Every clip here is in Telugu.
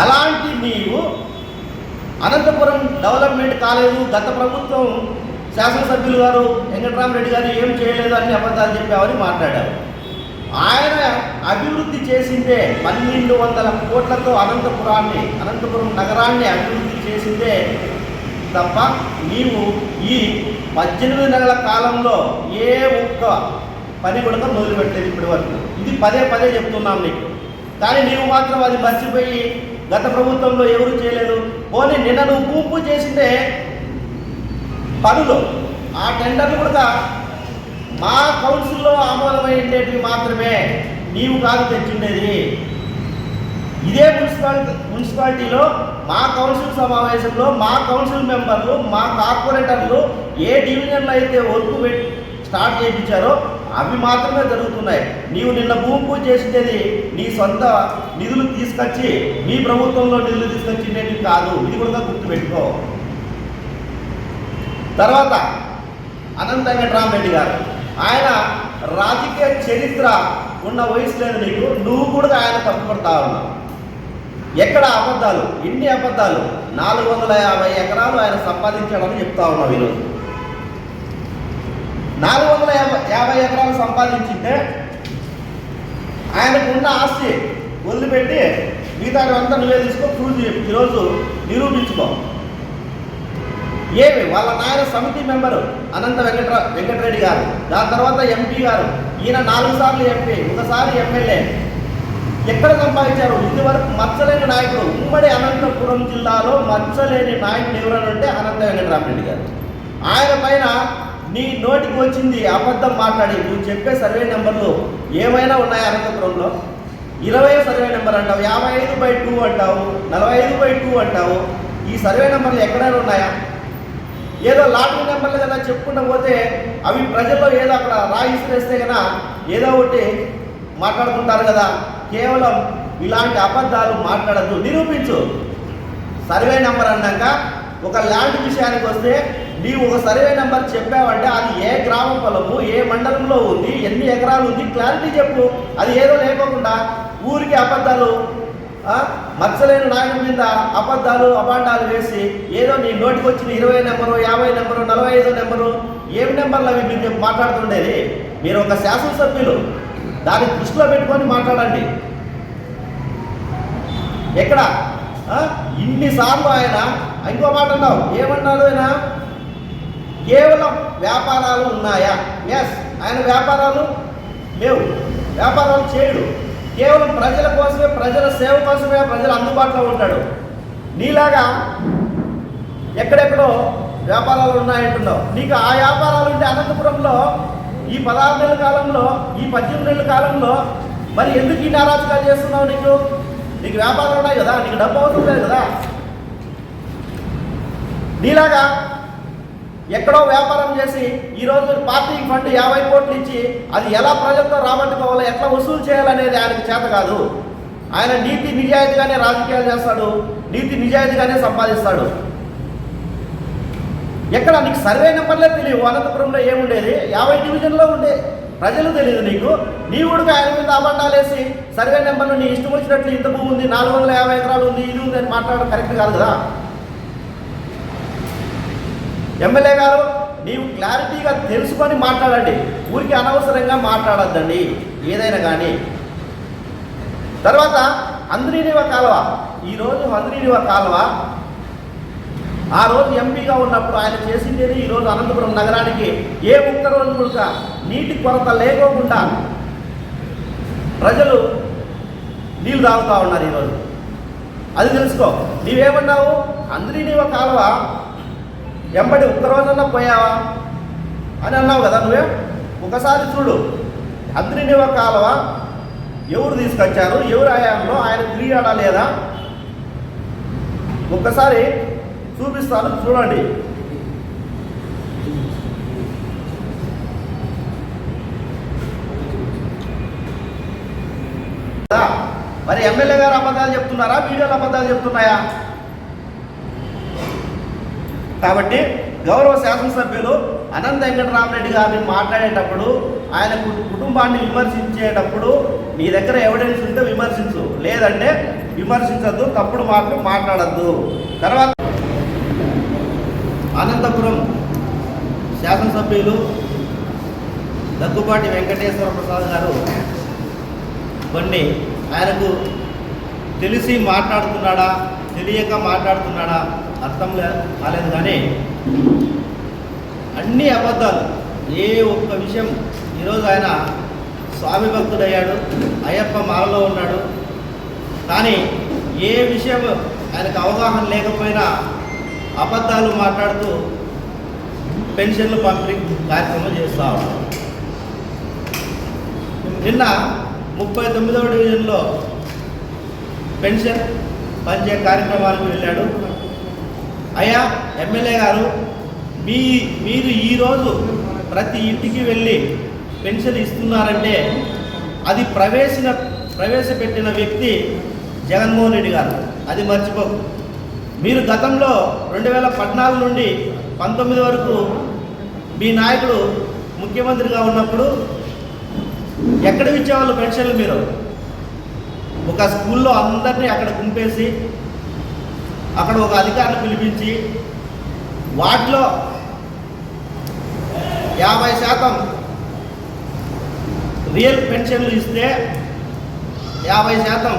అలాంటి నీవు అనంతపురం డెవలప్మెంట్ కాలేదు గత ప్రభుత్వం శాసనసభ్యులు గారు వెంకటరామరెడ్డి గారు ఏం చేయలేదు అని అబద్ధాలు చెప్పామని మాట్లాడారు. ఆయన అభివృద్ధి చేసిందే పన్నెండు వందల కోట్లతో అనంతపురాన్ని అనంతపురం నగరాన్ని అభివృద్ధి చేసిందే తప్ప నీవు ఈ పద్దెనిమిది నెలల కాలంలో ఏ ఒక్క పని కూడా మొదలుపెట్టలేదు ఇప్పటి వరకు ఇది పదే పదే చెప్తున్నాం నీకు. కానీ నీవు మాత్రం అది మర్చిపోయి గత ప్రభుత్వంలో ఎవరు చేయలేదు? పోనీ నిన్న నువ్వు పూపు చేసిందే పనులు. ఆ టెండర్లు కూడా మా కౌన్సిల్లో ఆమోదమైండేటివి మాత్రమే. నీవు కాదు తెచ్చిండేది. ఇదే మున్సిపాలిటీ మున్సిపాలిటీలో మా కౌన్సిల్ సమావేశంలో మా కౌన్సిల్ మెంబర్లు మా కార్పొరేటర్లు ఏ డివిజన్లో అయితే వర్క్ పెట్టి స్టార్ట్ చేయించారో అవి మాత్రమే జరుగుతున్నాయి. నీవు నిన్న భూమి పూజ చేసిండేది నీ సొంత నిధులు తీసుకొచ్చి మీ ప్రభుత్వంలో నిధులు తీసుకొచ్చిండేది కాదు. ఇది కూడా గుర్తుపెట్టుకో. తర్వాత అనంత వెంకటరామరెడ్డి గారు ఆయన రాజకీయ చరిత్ర ఉన్న వయసు లేదు నీకు నువ్వు కూడా ఆయన తప్పుపడతా ఉన్నావు. ఎక్కడ అబద్ధాలు? ఎన్ని అబద్ధాలు నాలుగు వందల యాభై ఎకరాలు ఆయన సంపాదించాడని చెప్తా ఉన్నావు ఈరోజు. నాలుగు వందల యాభై యాభై ఎకరాలు సంపాదించింటే ఆయనకు ఉన్న ఆస్తి వదిలిపెట్టి మిగతా అంతా నువ్వే తీసుకో ప్రూవ్ చేయ. ఈరోజు నిరూపించుకో. ఏమి? వాళ్ళ నాయన సమితి మెంబరు అనంత వెంకట వెంకటరెడ్డి గారు. దాని తర్వాత ఎంపీ గారు. ఈయన నాలుగు సార్లు ఎంపీ ఒకసారి ఎమ్మెల్యే. ఎక్కడ సంపాదించారు? ఇదివరకు మచ్చలేని నాయకుడు ఉమ్మడి అనంతపురం జిల్లాలో మచ్చలేని నాయకుడు ఎవరనంటే అనంత వెంకటరామరెడ్డి గారు. ఆయన పైన నీ నోటికి వచ్చింది అబద్ధం మాట్లాడి నువ్వు చెప్పే సర్వే నెంబర్లు ఏమైనా ఉన్నాయా అనంతపురంలో? ఇరవై సర్వే నెంబర్ అంటావు యాభై ఐదు బై టూ అంటావు నలభై ఐదు బై టూ అంటావు. ఈ సర్వే నెంబర్లు ఎక్కడైనా ఉన్నాయా? ఏదో లాటరీ నెంబర్లు కదా చెప్పుకుంటూ పోతే అవి ప్రజల్లో ఏదో అక్కడ రాయి వేస్తే కదా ఏదో ఒకటి మాట్లాడుకుంటారు కదా. కేవలం ఇలాంటి అబద్ధాలు మాట్లాడద్దు నిరూపించు. సర్వే నెంబర్ అన్నాక ఒక ల్యాండ్ విషయానికి వస్తే నీవు ఒక సర్వే నెంబర్ చెప్పావంటే అది ఏ గ్రామ పొలము ఏ మండలంలో ఉంది ఎన్ని ఎకరాలు ఉంది క్లారిటీ చెప్పు. అది ఏదో లేకోకుండా ఊరికి అబద్ధాలు మచ్చలేని నాయకుడి మీద అబద్ధాలు అబాండాలు వేసి ఏదో నీ నోటికి వచ్చిన ఇరవై నెంబరు యాభై నెంబరు నలభై ఐదో నెంబరు ఏం నెంబర్లు అవి మీరు మాట్లాడుతుండేది? మీరు ఒక శాసనసభ్యులు దాన్ని దృష్టిలో పెట్టుకొని మాట్లాడండి. ఎక్కడ? ఇన్నిసార్లు ఆయన ఇంకో మాట అన్నావు. ఏమన్నాడు ఆయన? కేవలం వ్యాపారాలు ఉన్నాయా? ఎస్ ఆయన వ్యాపారాలు లేవు. వ్యాపారాలు చేయడు. కేవలం ప్రజల కోసమే ప్రజల సేవ కోసమే ప్రజల అందుబాటులో ఉంటాడు. నీలాగా ఎక్కడెక్కడో వ్యాపారాలు ఉన్నాయంటున్నావు. నీకు ఆ వ్యాపారాలు ఉంటే అనంతపురంలో ఈ పదహారు నెలల కాలంలో ఈ పద్దెనిమిది నెలల కాలంలో మరి ఎందుకు ఈ నారాజకాలు చేస్తున్నావు నీకు? నీకు వ్యాపారాలు ఉన్నాయి కదా? నీకు డబ్బు అవసరం లేదు కదా? నీలాగా ఎక్కడో వ్యాపారం చేసి ఈరోజు పార్టీ ఫండ్ యాభై కోట్లు ఇచ్చి అది ఎలా ప్రజలతో రాబట్టుకోవాలో ఎట్లా వసూలు చేయాలనేది ఆయనకు చేత కాదు. ఆయన నీతి నిజాయితీగానే రాజకీయాలు చేస్తాడు నీతి నిజాయితీగానే సంపాదిస్తాడు. ఎక్కడ నీకు సర్వే నెంబర్లే తెలియవు అనంతపురంలో ఏముండేది? యాభై డివిజన్లో ఉండే ప్రజలు తెలియదు నీకు. నీ ఊడికి ఆయన మీద అబద్ధాలు సర్వే నెంబర్లు నీ ఇష్టం వచ్చినట్లు ఇంత భూమి ఉంది నాలుగు వందల యాభై ఎకరాలు ఉంది ఇది ఉంది అని మాట్లాడడం కరెక్ట్ కాదు కదా. ఎమ్మెల్యే గారు నీవు క్లారిటీగా తెలుసుకొని మాట్లాడండి. ఊరికి అనవసరంగా మాట్లాడద్దండి. ఏదైనా కానీ. తర్వాత అంద్రీనివ కాలువ. ఈరోజు అంద్రీనివ కాలువ. ఆ రోజు ఎంపీగా ఉన్నప్పుడు ఆయన చేసిందేది ఈరోజు అనంతపురం నగరానికి ఏ ఒక్క రోజు కూడా నీటి కొరత లేకోకుండా ప్రజలు నీళ్ళు తాగుతూ ఉన్నారు ఈరోజు అది తెలుసుకో. నీవేమన్నావు? అంద్రీనివ కాలువ? ఎంబడి ఒక్క రోజన్నా పోయావా? అని అన్నావు కదా నువ్వే? ఒకసారి చూడు. అగ్నినివ కాలువ ఎవరు తీసుకొచ్చారు? ఎవరు ఆయాంలో ఆయన తిరిగాడా లేదా? ఒక్కసారి చూపిస్తాను చూడండి. మరి ఎమ్మెల్యే గారు అబద్ధాలు చెప్తున్నారా? వీడియోలు అబద్ధాలు చెప్తున్నాయా? కాబట్టి గౌరవ శాసనసభ్యులు అనంత వెంకటరామరెడ్డి గారిని మాట్లాడేటప్పుడు ఆయన కుటుంబాన్ని విమర్శించేటప్పుడు నీ దగ్గర ఎవిడెన్స్ ఉంటే విమర్శించు. లేదంటే విమర్శించద్దు తప్పుడు మాటలు మాట్లాడద్దు. తర్వాత అనంతపురం శాసనసభ్యులు దగ్గుబాటి వెంకటేశ్వర ప్రసాద్ గారు కొన్ని ఆయనకు తెలిసి మాట్లాడుతున్నాడా తెలియక మాట్లాడుతున్నాడా అర్థం లే- కాలేదు కానీ అన్ని అబద్ధాలు ఏ ఒక్క విషయం ఈరోజు ఆయన స్వామి భక్తుడయ్యాడు అయ్యప్ప మాలలో ఉన్నాడు. కానీ ఏ విషయం ఆయనకు అవగాహన లేకపోయినా అబద్ధాలు మాట్లాడుతూ పెన్షన్లు పంపిణీ కార్యక్రమం చేస్తూ ఉన్నాడు. నిన్న ముప్పై తొమ్మిదవ డివిజన్లో పెన్షన్ పంచే కార్యక్రమానికి వెళ్ళాడు. అయ్యా ఎమ్మెల్యే గారు మీ మీరు ఈరోజు ప్రతి ఇంటికి వెళ్ళి పెన్షన్ ఇస్తున్నారంటే అది ప్రవేశన ప్రవేశపెట్టిన వ్యక్తి జగన్మోహన్ రెడ్డి గారు. అది మర్చిపోకు. మీరు గతంలో రెండు వేల పద్నాలుగు నుండి పంతొమ్మిది వరకు మీ నాయకుడు ముఖ్యమంత్రిగా ఉన్నప్పుడు ఎక్కడ ఇచ్చేవాళ్ళు పెన్షన్లు మీరు? ఒక స్కూల్లో అందరినీ అక్కడ గుంపేసి అక్కడ ఒక అధికారిని పిలిపించి వాటిలో యాభై శాతం రియల్ పెన్షన్లు ఇస్తే యాభై శాతం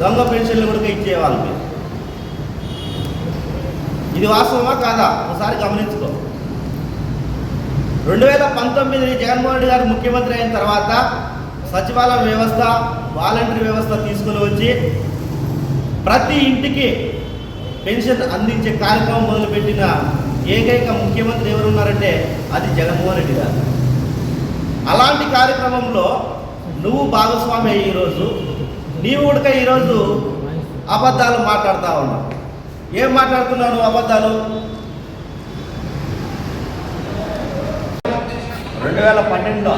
దొంగ పెన్షన్లు కూడా ఇచ్చేవాళ్ళు ఇది వాస్తవమా కాదా? ఒకసారి గమనించుకో. రెండు వేల పంతొమ్మిది జగన్మోహన్ రెడ్డి గారు ముఖ్యమంత్రి అయిన తర్వాత సచివాలయ వ్యవస్థ వాలంటరీ వ్యవస్థ తీసుకుని వచ్చి ప్రతి ఇంటికి పెన్షన్ అందించే కార్యక్రమం మొదలుపెట్టిన ఏకైక ముఖ్యమంత్రి ఎవరున్నారంటే అది జగన్మోహన్ రెడ్డి గారు. అలాంటి కార్యక్రమంలో నువ్వు భాగస్వామి అయ్యి ఈరోజు నీవు ఉడక ఈరోజు అబద్ధాలు మాట్లాడుతూ ఉన్నావు. ఏం మాట్లాడుతున్నావు నువ్వు అబద్ధాలు? రెండు వేల పన్నెండులో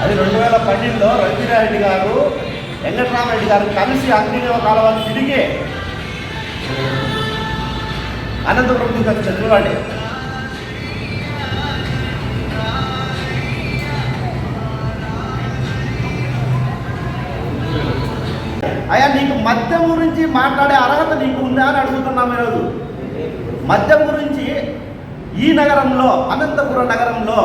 అది రెండు వేల పన్నెండులో రవిరారెడ్డి గారు వెంకటరామరెడ్డి గారు కలిసి అగ్నిదేవ కాలువలు తిరిగి అనంతపురం నుంచి చంద్రవాడి అయ్యా నీకు మద్యం గురించి మాట్లాడే అర్హత నీకు ఉందా అని అడుగుతున్నాం ఈరోజు. మద్యం గురించి ఈ నగరంలో అనంతపురం నగరంలో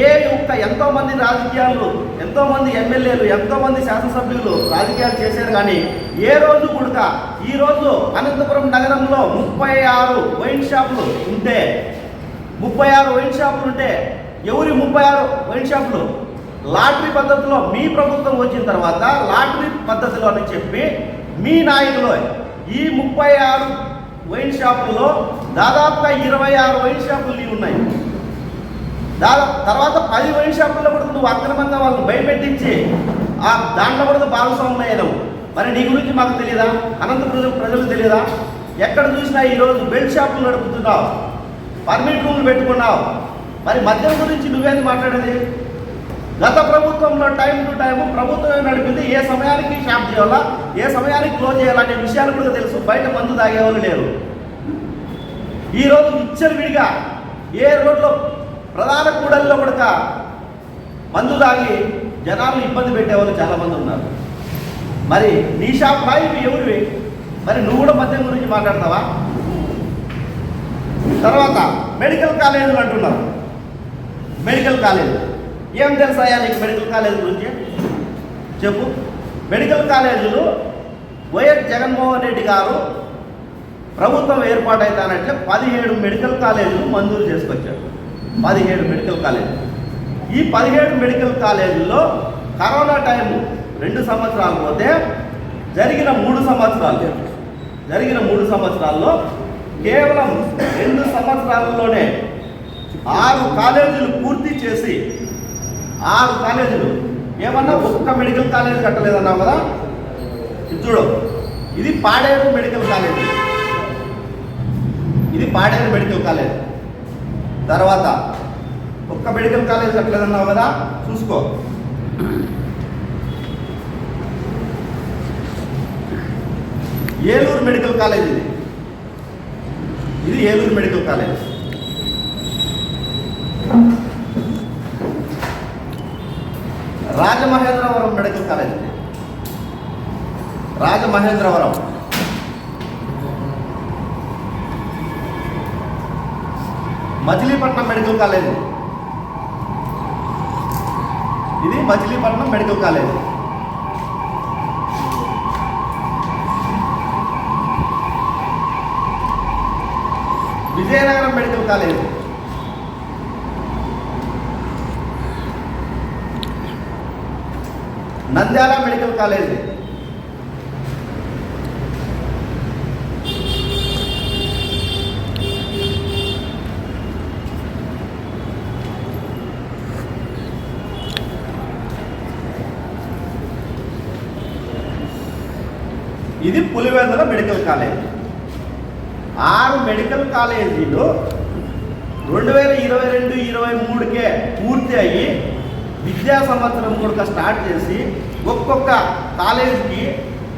ఏ ఒక్క ఎంతో మంది రాజకీయాలు ఎంతో మంది ఎమ్మెల్యేలు ఎంతో మంది శాసనసభ్యులు రాజకీయాలు చేశారు కానీ ఏ రోజు కూడక ఈ రోజు అనంతపురం నగరంలో ముప్పై ఆరు వైన్ షాపులు ఉంటే ముప్పై ఆరు వైన్ షాపులు ఉంటే ఎవరి ముప్పై ఆరు వైన్ షాపులు? లాటరీ పద్ధతిలో మీ ప్రభుత్వం వచ్చిన తర్వాత లాటరీ పద్ధతిలో అని చెప్పి మీ నాయకులు ఈ ముప్పై ఆరు వైన్ షాపుల్లో దాదాపుగా ఇరవై ఆరు వైన్ షాపులు ఉన్నాయి. దాదాపు తర్వాత పది వైశాఖంలో షాపుల్లో కూడా నువ్వు అక్రమంగా వాళ్ళని భయపెట్టించి ఆ దాంట్లో కూడా భాగస్వామ్యం అయ్యావు మరి నీ గురించి మాకు తెలియదా అనంతపురం ప్రజలకు తెలియదా ఎక్కడ చూసినా ఈరోజు బెల్ట్ షాపులు నడుపుతున్నావు. పర్మిట్ రూమ్లు పెట్టుకున్నావు. మరి మద్యం గురించి నువ్వేది మాట్లాడేది? గత ప్రభుత్వంలో టైం టు టైం ప్రభుత్వమే నడిపింది. ఏ సమయానికి షాప్ చేయాలా? ఏ సమయానికి క్లోజ్ చేయాలనే విషయాలు కూడా తెలుసు. బయట మందు తాగేవాళ్ళు లేరు. ఈరోజు విచ్చలు విడిగా ఏ రోడ్లో ప్రధాన కూడల్లో కూడా మందు తాగి జనాలు ఇబ్బంది పెట్టేవాళ్ళు చాలామంది ఉన్నారు. మరి నీ షాప్ ఎవరివి? మరి నువ్వు కూడా మద్యం గురించి మాట్లాడతావా? తర్వాత మెడికల్ కాలేజీలు అంటున్నారు. Medical college. ఏం తెలుసాయా నీకు మెడికల్ కాలేజ్ గురించి? చెప్పు. మెడికల్ కాలేజీలు వైఎస్ జగన్మోహన్ రెడ్డి గారు ప్రభుత్వం ఏర్పాటైతానంటే పదిహేడు మెడికల్ కాలేజీలు మంజూరు చేసుకొచ్చారు. పదిహేడు మెడికల్ కాలేజ్ ఈ పదిహేడు మెడికల్ కాలేజీల్లో కరోనా టైం రెండు సంవత్సరాలు పోతే జరిగిన మూడు సంవత్సరాలు. జరిగిన మూడు సంవత్సరాల్లో కేవలం రెండు సంవత్సరాలలోనే ఆరు కాలేజీలు పూర్తి చేసి ఆరు కాలేజీలు. ఏమన్నా ఒక్క మెడికల్ కాలేజీ కట్టలేదన్నావు కదా? ఇది చూడు. ఇది పాడేరు మెడికల్ కాలేజీ. ఇది పాడేరు మెడికల్ కాలేజ్. తర్వాత ఒక్క మెడికల్ కాలేజ్ అట్లేదన్నావు కదా చూసుకో. ఏలూరు మెడికల్ కాలేజ్ ఇది. ఇది Eluru medical college. Rajamahendravaram medical college. ఇది. రాజమహేంద్రవరం. Machilipatnam medical college. ఇది Machilipatnam medical college. Vizianagaram medical college. Nandyal medical college. ఇది పులివెందుల మెడికల్ కాలేజ్. ఆరు మెడికల్ కాలేజీలు రెండు వేల ఇరవై రెండు ఇరవై మూడుకే పూర్తి అయ్యి విద్యా సంవత్సరం కూడా స్టార్ట్ చేసి ఒక్కొక్క కాలేజీకి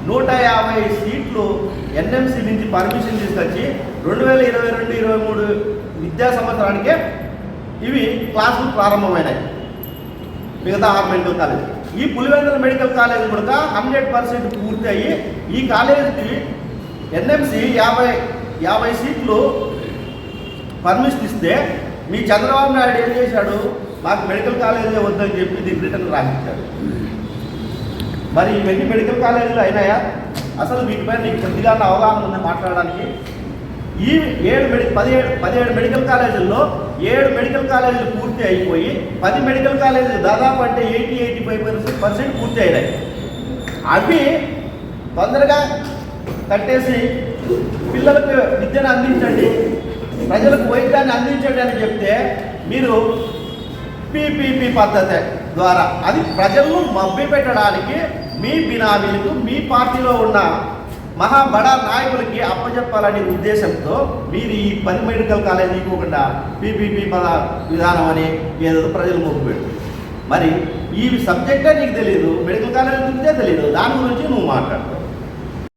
నూట యాభై సీట్లు ఎన్ఎంసి నుంచి పర్మిషన్ తీసుకొచ్చి రెండు వేల ఇరవై రెండు ఇరవై మూడు విద్యా సంవత్సరానికే ఇవి క్లాసులు ప్రారంభమైనాయి. మిగతా ఆరు మెడికల్ కాలేజ్ ఈ పులివెందుల మెడికల్ కాలేజ్ కూడా హండ్రెడ్ పర్సెంట్ పూర్తి అయ్యి ఈ కాలేజీకి ఎన్ఎంసి యాభై యాభై సీట్లు పర్మిషన్ ఇస్తే మీ చంద్రబాబు నాయుడు ఏం చేశాడు? మాకు మెడికల్ కాలేజీ వద్దని చెప్పి దీనికి రిటర్న్ రాయించాడు. మరి ఇవన్నీ మెడికల్ కాలేజీలు అయినాయా? అసలు వీటిపైన నీకు కొద్దిగా అవగాహన ఉంది మాట్లాడడానికి ఈ ఏడు మెడి పదిహేడు పదిహేడు మెడికల్ కాలేజీల్లో ఏడు మెడికల్ కాలేజీలు పూర్తి అయిపోయి పది మెడికల్ కాలేజీలు దాదాపు అంటే eighty eighty five percent percent పూర్తి అయినాయి. అవి తొందరగా కట్టేసి పిల్లలకు విద్యను అందించండి ప్రజలకు వైద్యాన్ని అందించండి అని చెప్తే మీరు పీపీపీ పద్ధతి ద్వారా అది ప్రజలను మభ్య పెట్టడానికి మీ బినామీలకు మీ పార్టీలో ఉన్న మహాబడా నాయకులకి అప్పచెప్పాలనే ఉద్దేశంతో మీరు ఈ పది మెడికల్ కాలేజీ ఇవ్వకుండా పీపీపీ పద విధానం అని ఏదో ప్రజలు మొక్కుపెట్టు మరి ఈ సబ్జెక్టే నీకు తెలియదు మెడికల్ కాలేజ్ గురించే తెలియదు దాని గురించి నువ్వు మాట్లాడతావు